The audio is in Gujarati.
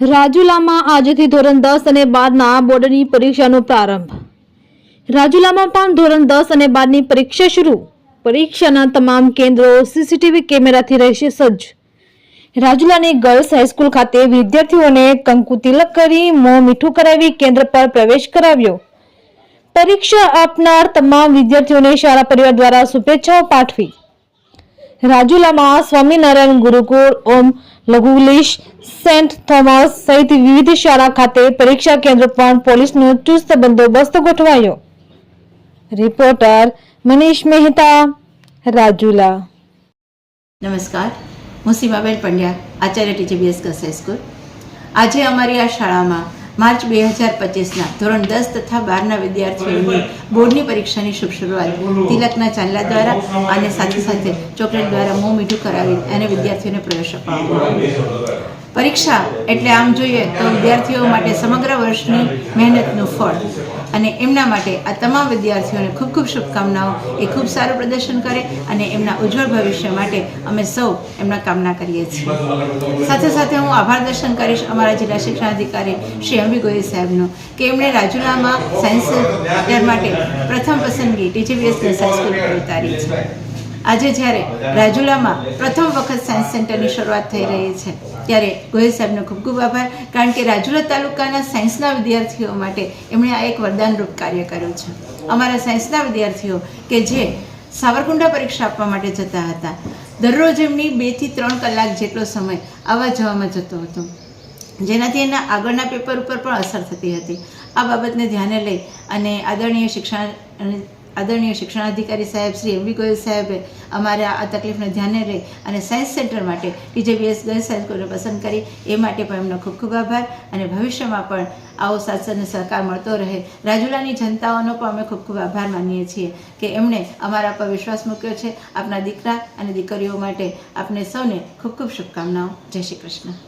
રાજુલામાં આજથી ધોરણ દસ અને બારના બોર્ડની પરીક્ષાનો પ્રારંભ. રાજુલામાં પણ ધોરણ દસ અને બારની પરીક્ષા શરૂ. પરીક્ષાના તમામ કેન્દ્રો સીસીટીવી કેમેરાથી રહેશે સજ્જ. રાજુલાની ગર્લ્સ હાઈસ્કૂલ ખાતે વિદ્યાર્થીઓને કંકુ તિલક કરી મોં મીઠું કરાવી કેન્દ્ર પર પ્રવેશ કરાવ્યો. પરીક્ષા આપનાર તમામ વિદ્યાર્થીઓને શાળા પરિવાર દ્વારા શુભેચ્છાઓ પાઠવી. રાજુલામાં સ્વામિનારાયણ ગુરુકુળ, ઓમ લઘુલીશ, સેન્ટ થોમસ સહિત વિવિધ શાળા ખાતે પરીક્ષા કેન્દ્ર પણ પોલીસનો ચુસ્ત બંદોબસ્ત ગોઠવાયો. રિપોર્ટર મનીષ મહેતા, રાજુલા. નમસ્કાર. હું સીમાબેન પંડ્યા, આચાર્ય ટીજીબીએસ ગર્લ્સ હાઈસ્કૂલ આજે અમારી આ શાળામાં માર્ચ બે હજાર પચીસના ધોરણ દસ તથા બારના વિદ્યાર્થીઓની બોર્ડની પરીક્ષાની શુભ શરૂઆત તિલકના ચાંદલા દ્વારા અને સાથે સાથે ચોકલેટ દ્વારા મોં મીઠું કરાવી અને વિદ્યાર્થીઓને પ્રવેશ અપાવવામાં આવ્યો. પરીક્ષા એટલે આમ જોઈએ તો વિદ્યાર્થીઓ માટે સમગ્ર વર્ષની મહેનતનું ફળ. અને એમના માટે આ તમામ વિદ્યાર્થીઓને ખૂબ ખૂબ શુભકામનાઓ. એ ખૂબ સારું પ્રદર્શન કરે અને એમના ઉજ્જવળ ભવિષ્ય માટે અમે સૌ એમના કામના કરીએ છીએ. સાથે સાથે હું આભાર દર્શન કરીશ અમારા જિલ્લા શિક્ષણાધિકારી શ્રી અંબી ગોયલ સાહેબનો કે એમણે રાજુલામાં સાયન્સ માટે પ્રથમ પસંદગી ટીજીવીએસ સાયન્સ સ્કૂલ ઉતારી છે. આજે જ્યારે રાજુલામાં પ્રથમ વખત સાયન્સ સેન્ટરની શરૂઆત થઈ રહી છે, ત્યારે ગોહિલ સાહેબનો ખૂબ ખૂબ આભાર, કારણ કે રાજુલા તાલુકાના સાયન્સના વિદ્યાર્થીઓ માટે એમણે આ એક વરદાનરૂપ કાર્ય કર્યું છે. અમારા સાયન્સના વિદ્યાર્થીઓ કે જે સાવરકુંડા પરીક્ષા આપવા માટે જતા હતા, દરરોજ એમની બેથી ત્રણ કલાક જેટલો સમય આવવા જવામાં જતો હતો. જેનાથી એના આગળના પેપર ઉપર પણ અસર થતી હતી. આ બાબતને ધ્યાને લઈ અને આદરણીય શિક્ષણ આદરણીય શિક્ષણાધિકારી સાહેબ, શ્રી એમ. બી ગોયલ સાહેબે અમારા આ તકલીફને ધ્યાને લઈ અને સાયન્સ સેન્ટર માટે ટીજેબીએસ ગર્લ્સ હાઈસ્કૂલને પસંદ કરી, એ માટે પણ એમનો ખૂબ ખૂબ આભાર અને ભવિષ્યમાં પણ આવો સાથ સહકાર મળતો રહે. રાજુલાની જનતાઓનો પણ અમે ખૂબ ખૂબ આભાર માનીએ છીએ કે એમણે અમારા પર વિશ્વાસ મૂક્યો છે. આપના દીકરા અને દીકરીઓ માટે આપને સૌને ખૂબ ખૂબ શુભકામનાઓ. જય શ્રી કૃષ્ણ.